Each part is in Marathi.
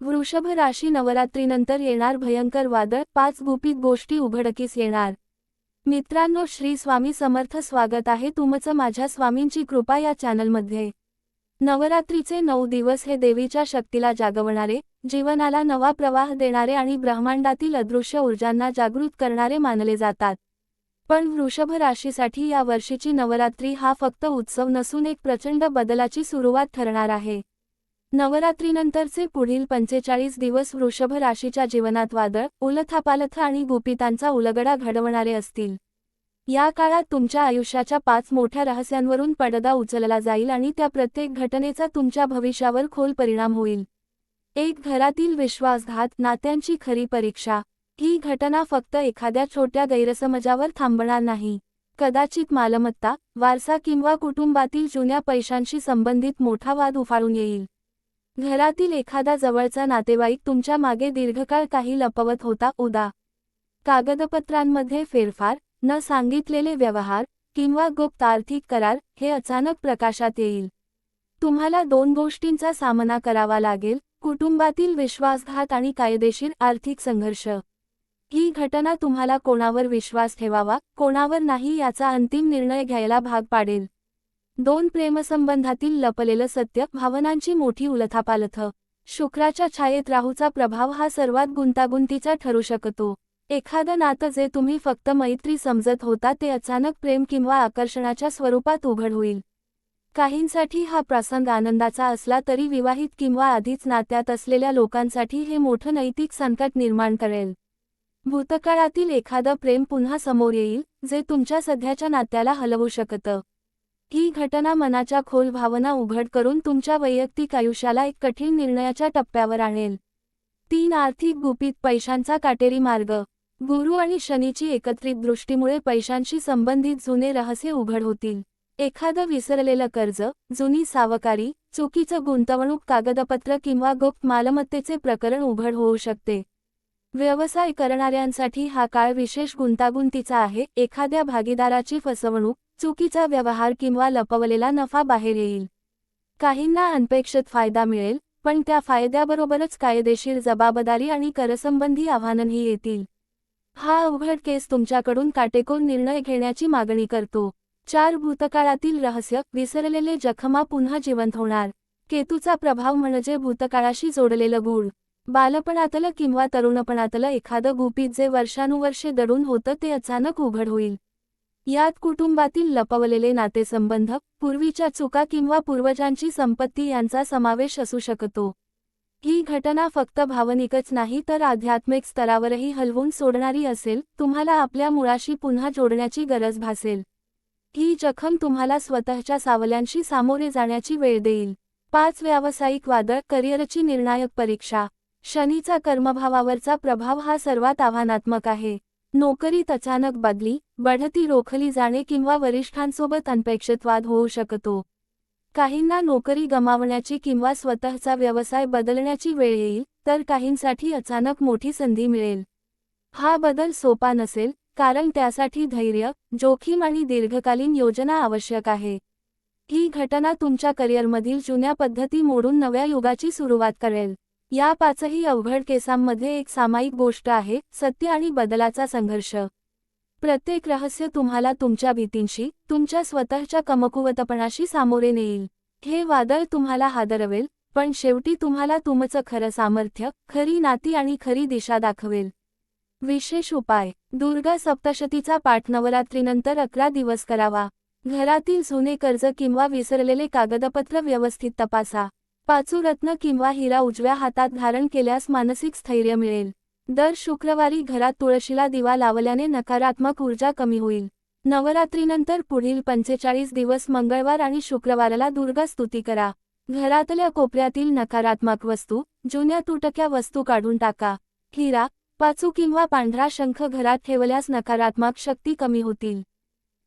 वृषभ राशी नवरात्रीनंतर येणार भयंकर वादळ पाच गुपित गोष्टी उघडकीस येणार. मित्रांनो श्री स्वामी समर्थ स्वागत आहे तुमचं माझ्या स्वामींची कृपा या चॅनलमध्ये. नवरात्रीचे नऊ दिवस हे देवीच्या शक्तीला जागवणारे जीवनाला नवा प्रवाह देणारे आणि ब्रह्मांडातील अदृश्य ऊर्जांना जागृत करणारे मानले जातात. पण वृषभ राशीसाठी या वर्षीची नवरात्री हा फक्त उत्सव नसून एक प्रचंड बदलाची सुरुवात ठरणार आहे. नवरात्रीनंतरचे पुढील पंचेचाळीस दिवस वृषभ राशीच्या जीवनात वादळ उलथापालथ आणि गुपितांचा उलगडा घडवणारे असतील. या काळात तुमच्या आयुष्याच्या पाच मोठ्या रहस्यांवरून पडदा उचलला जाईल आणि त्या प्रत्येक घटनेचा तुमच्या भविष्यावर खोल परिणाम होईल. एक घरातील विश्वासघात नात्यांची खरी परीक्षा ही घटना फक्त एखाद्या छोट्या गैरसमजावर थांबणार नाही. कदाचित मालमत्ता वारसा किंवा कुटुंबातील जुन्या पैशांशी संबंधित मोठा वाद उफाळून येईल. घरातील एखादा जवळचा नातेवाईक तुमच्या मागे दीर्घकाळ काही लपवत होता उदा. कागदपत्रांमध्ये फेरफार न सांगितलेले व्यवहार किंवा गुप्त आर्थिक करार हे अचानक प्रकाशात येईल. तुम्हाला दोन गोष्टींचा सामना करावा लागेल कुटुंबातील विश्वासघात आणि कायदेशीर आर्थिक संघर्ष. ही घटना तुम्हाला कोणावर विश्वास ठेवावा कोणावर नाही याचा अंतिम निर्णय घ्यायला भाग पाडेल. दोन प्रेमसंबंधातील लपलेलं सत्य भावनांची मोठी उलथापालथ. शुक्राच्या छायेत राहूचा प्रभाव हा सर्वात गुंतागुंतीचा ठरू शकतो. एखादं नातं जे तुम्ही फक्त मैत्री समजत होता ते अचानक प्रेम किंवा आकर्षणाच्या स्वरूपात उघड होईल. काहींसाठी हा प्रसंग आनंदाचा असला तरी विवाहित किंवा आधीच नात्यात असलेल्या लोकांसाठी हे मोठं नैतिक संकट निर्माण करेल. भूतकाळातील एखादं प्रेम पुन्हा समोर येईल जे तुमच्या सध्याच्या नात्याला हलवू शकतं. ही घटना मनाच्या खोल भावना उघड करून तुमच्या वैयक्तिक आयुष्याला एक कठीण निर्णयाच्या टप्प्यावर आणेल. तीन आर्थिक गुपित पैशांचा काटेरी मार्ग. गुरु आणि शनीची एकत्रित दृष्टीमुळे पैशांशी संबंधित जुने रहस्य उघड होतील. एखादं विसरलेलं कर्ज जुनी सावकारी चुकीचं गुंतवणूक कागदपत्र किंवा गुप्त मालमत्तेचे प्रकरण उघड होऊ शकते. व्यवसाय करणाऱ्यांसाठी हा काळ विशेष गुंतागुंतीचा आहे. एखाद्या भागीदाराची फसवणूक चुकीचा व्यवहार किंवा लपवलेला नफा बाहेर येईल. काहींना अनपेक्षित फायदा मिळेल पण त्या फायद्याबरोबरच कायदेशीर जबाबदारी आणि करसंबंधी आव्हानंही येतील. हा अवघड केस तुमच्याकडून काटेकोर निर्णय घेण्याची मागणी करतो. चार भूतकाळातील रहस्य विसरलेले जखमा पुन्हा जिवंत होणार. केतूचा प्रभाव म्हणजे भूतकाळाशी जोडलेलं गूढ. बालपणातलं किंवा तरुणपणातलं एखादं गुपित जे वर्षानुवर्षे दडून होतं ते अचानक उघड होईल. यात कुटुंबातील लपवलेले नातेसंबंध पूर्वीच्या चुका किंवा पूर्वजांची संपत्ती यांचा समावेश असू शकतो. ही घटना फक्त भावनिकच नाही तर आध्यात्मिक स्तरावरही हलवून सोडणारी असेल तुम्हाला आपल्या मुळाशी पुन्हा जोडण्याची गरज भासेल. ही जखम तुम्हाला स्वतःच्या सावल्यांशी सामोरे जाण्याची वेळ देईल. पाच व्यावसायिक वादळ करिअरची निर्णायक परीक्षा. शनीचा कर्मभावावरचा प्रभाव हा सर्वात आव्हानात्मक आहे. नोकरीत अचानक बदली बढती रोखली जाणे किंवा वरिष्ठांसोबत अनपेक्षित वाद होऊ शकतो. काहींना नोकरी गमावण्याची किंवा स्वतःचा व्यवसाय बदलण्याची वेळ येईल तर काहींसाठी अचानक मोठी संधी मिळेल. हा बदल सोपा नसेल कारण त्यासाठी धैर्य जोखीम आणि दीर्घकालीन योजना आवश्यक आहे. ही घटना तुमच्या करिअरमधील जुन्या पद्धती मोडून नव्या युगाची सुरुवात करेल. या पाचही अवघड केसांमध्ये एक सामायिक गोष्ट आहे सत्य आणि बदलाचा संघर्ष. प्रत्येक रहस्य तुम्हाला तुमच्या भीतींशी तुमच्या स्वतःच्या कमकुवतपणाशी सामोरे नेईल. हे वादळ तुम्हाला हादरवेल पण शेवटी तुम्हाला तुमचं खरं सामर्थ्य खरी नाती आणि खरी दिशा दाखवेल. विशेष उपाय. दुर्गा सप्तशतीचा पाठ नवरात्रीनंतर अकरा दिवस करावा. घरातील जुने कर्ज किंवा विसरलेले कागदपत्र व्यवस्थित तपासा. पाचूरत्न किंवा हिरा उजव्या हातात धारण केल्यास मानसिक स्थैर्य मिळेल. दर शुक्रवारी घरात तुळशीला दिवा लावल्याने नकारात्मक ऊर्जा कमी होईल. नवरात्रीनंतर पुढील पंचेचाळीस दिवस मंगळवार आणि शुक्रवाराला दुर्गा स्तुती करा. घरातल्या कोपऱ्यातील नकारात्मक वस्तू जुन्या तुटक्या वस्तू काढून टाका. हिरा पाचू किंवा पांढरा शंख घरात ठेवल्यास नकारात्मक शक्ती कमी होतील.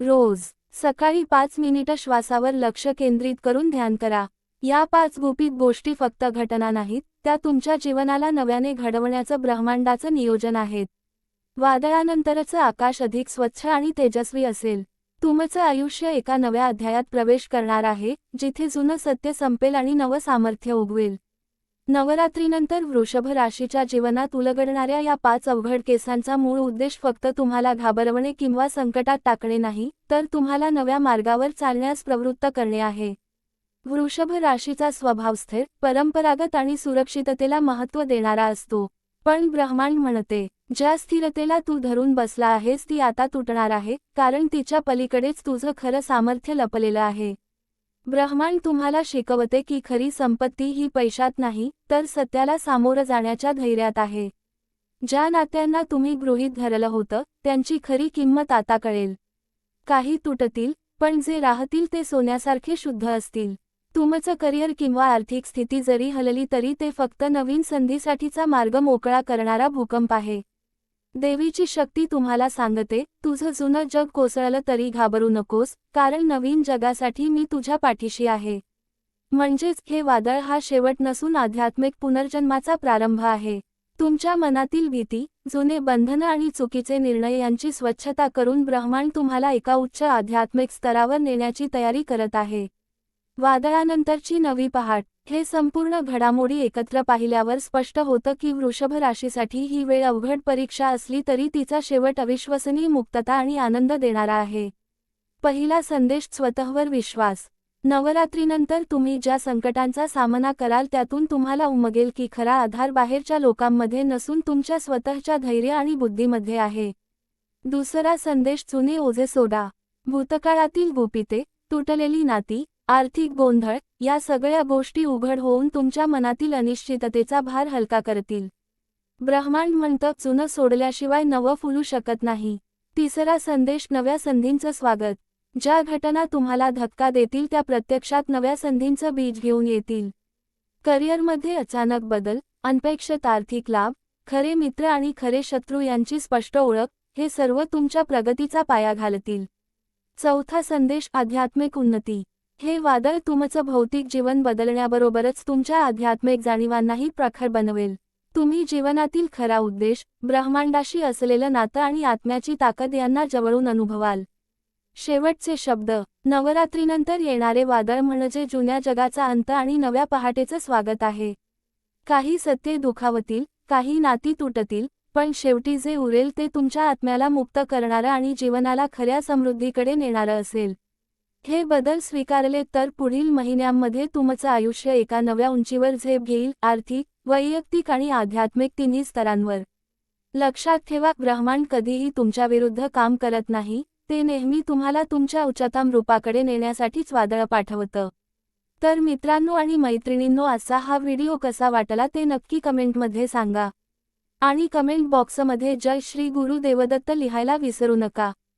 रोज सकाळी पाच मिनिटं श्वासावर लक्ष केंद्रित करून ध्यान करा. या पाच गुपित गोष्टी फक्त घटना नाहीत त्या तुमच्या जीवनाला नव्याने घडवण्याचं ब्रह्मांडाचं नियोजन आहेत. वादळानंतरचं आकाश अधिक स्वच्छ आणि तेजस्वी असेल. तुमचं आयुष्य एका नव्या अध्यायात प्रवेश करणार आहे जिथे जुनं सत्य संपेल आणि नवं सामर्थ्य उगवेल. नवरात्रीनंतर वृषभ राशीच्या जीवनात उलगडणाऱ्या या पाच अवघड केसांचा मूळ उद्देश फक्त तुम्हाला घाबरवणे किंवा संकटात टाकणे नाही तर तुम्हाला नव्या मार्गावर चालण्यास प्रवृत्त करणे आहे. वृषभ राशीचा स्वभाव स्थिर परंपरागत आणि सुरक्षिततेला महत्त्व देणारा असतो. पण ब्रह्मांड म्हणते ज्या स्थिरतेला तू धरून बसला आहेस ती आता तुटणार आहे कारण तिच्या पलीकडेच तुझं खरं सामर्थ्य लपलेलं आहे. ब्रह्मांड तुम्हाला शिकवते की खरी संपत्ती ही पैशात नाही तर सत्याला सामोरं जाण्याच्या धैर्यात आहे. ज्या नात्यांना तुम्ही गृहीत धरलं होतं त्यांची खरी किंमत आता कळेल. काही तुटतील पण जे राहतील ते सोन्यासारखे शुद्ध असतील. तुमचं करिअर किंवा आर्थिक स्थिती जरी हलली तरी ते फक्त नवीन संधीसाठीचा मार्ग मोकळा करणारा भूकंप आहे. देवीची शक्ती तुम्हाला सांगते तुझं जुनं जग कोसळलं तरी घाबरू नकोस कारण नवीन जगासाठी मी तुझ्या पाठीशी आहे. म्हणजेच हे वादळ हा शेवट नसून आध्यात्मिक पुनर्जन्माचा प्रारंभ आहे. तुमच्या मनातील भीती जुने बंधनं आणि चुकीचे निर्णय यांची स्वच्छता करून ब्रह्मांड तुम्हाला एका उच्च आध्यात्मिक स्तरावर नेण्याची तयारी करत आहे. वादळानंतरची नवी पहाट. हे संपूर्ण घडामोडी एकत्र पाहिल्यावर स्पष्ट होतं की वृषभ राशीसाठी ही वेळ अवघड परीक्षा असली तरी तिचा शेवट अविश्वसनीय मुक्तता आणि आनंद देणारा आहे. पहिला संदेश स्वतःवर विश्वास. नवरात्रीनंतर तुम्ही ज्या संकटांचा सामना कराल त्यातून तुम्हाला उमगेल की खरा आधार बाहेरच्या लोकांमध्ये नसून तुमच्या स्वतःच्या धैर्य आणि बुद्धीमध्ये आहे. दुसरा संदेश चुने ओझे सोडा. भूतकाळातील गुपिते तुटलेली नाती आर्थिक गोंधळ या सगळ्या गोष्टी उघड होऊन तुमच्या मनातील अनिश्चिततेचा भार हलका करतील. ब्रह्मांड म्हणतं चुनं सोडल्याशिवाय नवं फुलू शकत नाही. तिसरा संदेश नव्या संधींचं स्वागत. ज्या घटना तुम्हाला धक्का देतील त्या प्रत्यक्षात नव्या संधींचं बीज घेऊन येतील. करिअरमध्ये अचानक बदल अनपेक्षित आर्थिक लाभ खरे मित्र आणि खरे शत्रू यांची स्पष्ट ओळख हे सर्व तुमच्या प्रगतीचा पाया घालतील. चौथा संदेश आध्यात्मिक उन्नती. हे वादळ तुमचं भौतिक जीवन बदलण्याबरोबरच तुमच्या आध्यात्मिक जाणीवांनाही प्रखर बनवेल. तुम्ही जीवनातील खरा उद्देश ब्रह्मांडाशी असलेलं नातं आणि आत्म्याची ताकद यांना जवळून अनुभवाल. शेवटचे शब्द नवरात्रीनंतर येणारे वादळ म्हणजे जुन्या जगाचा अंत आणि नव्या पहाटेचं स्वागत आहे. काही सत्ये दुखावतील काही नाती तुटतील पण शेवटी जे उरेल ते तुमच्या आत्म्याला मुक्त करणारं आणि जीवनाला खऱ्या समृद्धीकडे नेणारं असेल. हे बदल स्वीकारले तर पुढील महिन्यांमध्ये तुमचं आयुष्य एका नव्या उंचीवर झेप घेईल आर्थिक वैयक्तिक आणि आध्यात्मिक तिन्ही स्तरांवर. लक्षात ठेवा ब्रह्मांड कधीही तुमच्या विरुद्ध काम करत नाही ते नेहमी तुम्हाला तुमच्या उच्चतम रूपाकडे नेण्यासाठीच वादळ पाठवतं. तर मित्रांनो आणि मैत्रिणींनो असा हा व्हिडिओ कसा वाटला ते नक्की कमेंटमध्ये सांगा. आणि कमेंट बॉक्समध्ये जय श्री गुरु देवदत्त लिहायला विसरू नका.